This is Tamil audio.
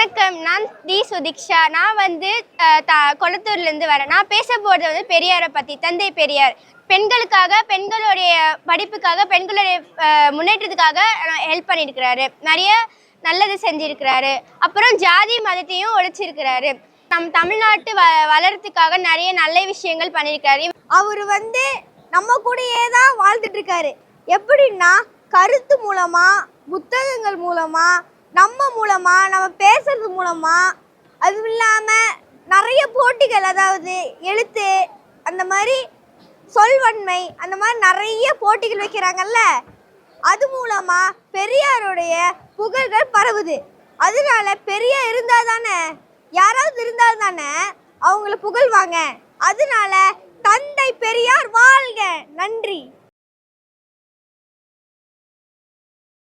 வணக்கம். நான் டி சுதிக்ஷா நான் வந்து அஹ், கொளத்தூர்லேருந்து வரேன். நான் பேச போகிறது வந்து பெரியாரை பற்றி தந்தை பெரியார். பெண்களுக்காக பெண்களுடைய படிப்புக்காக பெண்களுடைய முன்னேற்றத்துக்காக ஹெல்ப் பண்ணியிருக்கிறாரு. நிறைய நல்லது செஞ்சுருக்கிறாரு. அப்புறம் ஜாதி மதத்தையும் ஒழிச்சிருக்கிறாரு. நம் தமிழ்நாட்டு வ வளர்றதுக்காக நிறைய நல்ல விஷயங்கள் பண்ணியிருக்காரு அவர் வந்து நம்ம கூடயே தான் வாழ்ந்துட்டுருக்காரு. எப்படின்னா கருத்து மூலமாக புத்தகங்கள் மூலமாக நம்ம மூலமாக மூலமாக அதுவும் இல்லாமல் நிறைய போட்டிகள் அதாவது எழுத்து அந்த மாதிரி சொல்வன்மை அந்த மாதிரி நிறைய போட்டிகள் வைக்கிறாங்கல்ல? அது மூலமாக பெரியாருடைய புகழ்கள் பரவுது. அதனால பெரியார் இருந்தால் தானே யாராவது இருந்தால் தானே அவங்கள புகழ்வாங்க. அதனால தந்தை பெரியார் வாழ்க. நன்றி.